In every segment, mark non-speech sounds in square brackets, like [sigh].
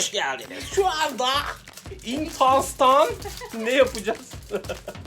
hoş geldiniz. Şu anda Intans'tan ne yapacağız? [laughs]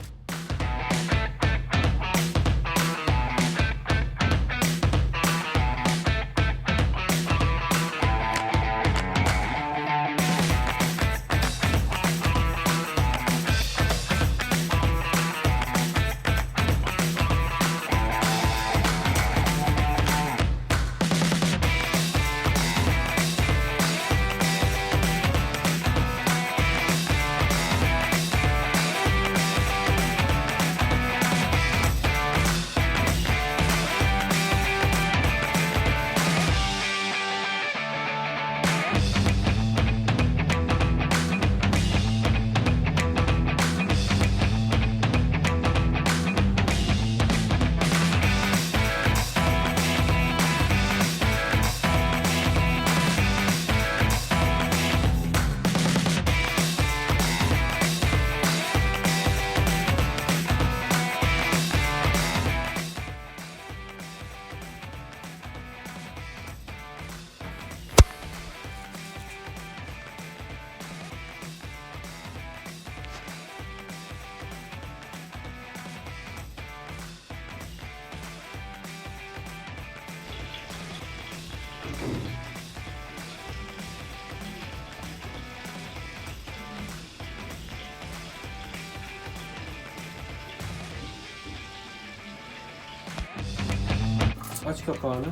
Aç kapağını.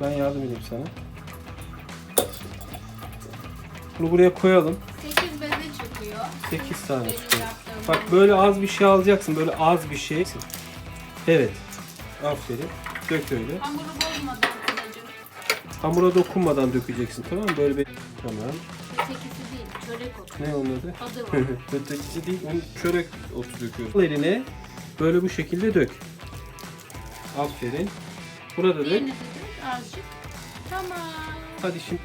Ben yardım edeyim sana. Bunu buraya koyalım. 8 beze çıkıyor. 8 tane Benim çıkıyor. yaptığım Bak böyle az bir şey alacaksın. Böyle az bir şey. Evet. Aferin. Dök öyle. Hamuru bozmadan kılacım. Hamura dokunmadan dökeceksin tamam mı? Böyle bir... Tamam. Ötekisi değil, çörek otu. Ne onun adı? Adı [laughs] var. Ötekisi değil, onu çörek otu döküyoruz. Al eline böyle bu şekilde dök. Aferin. Burada dök. Diğerini de dök azıcık. Tamam. Hadi şimdi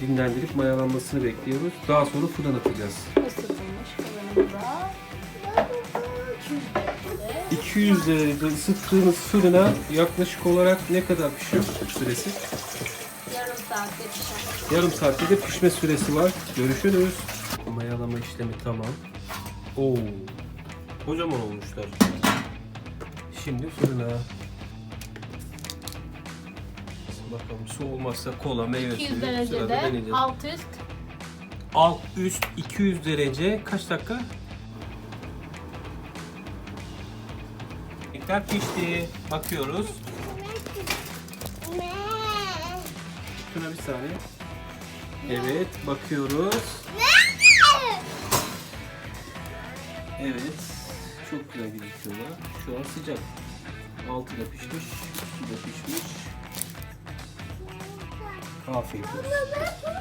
dinlendirip mayalanmasını bekliyoruz. Daha sonra fırına atacağız. Isıtılmış fırınımıza. 200 derecede 200 derecede ısıttığımız fırına yaklaşık olarak ne kadar pişiyor süresi? yarım saatte pişer. Yarım saatte de pişme süresi var. Görüşürüz. Mayalama işlemi tamam. Oo. Kocaman olmuşlar. Şimdi fırına. Bakalım su olmazsa kola, meyve 200 suyu sırada derecede deneyeceğiz. alt üst Alt üst 200 derece kaç dakika? Miktar pişti. Bakıyoruz. Şuna bir saniye. Evet, bakıyoruz. Evet. Çok güzel gözüküyorlar. Şu an sıcak. Altı da pişmiş, üstü de pişmiş. Afiyet olsun.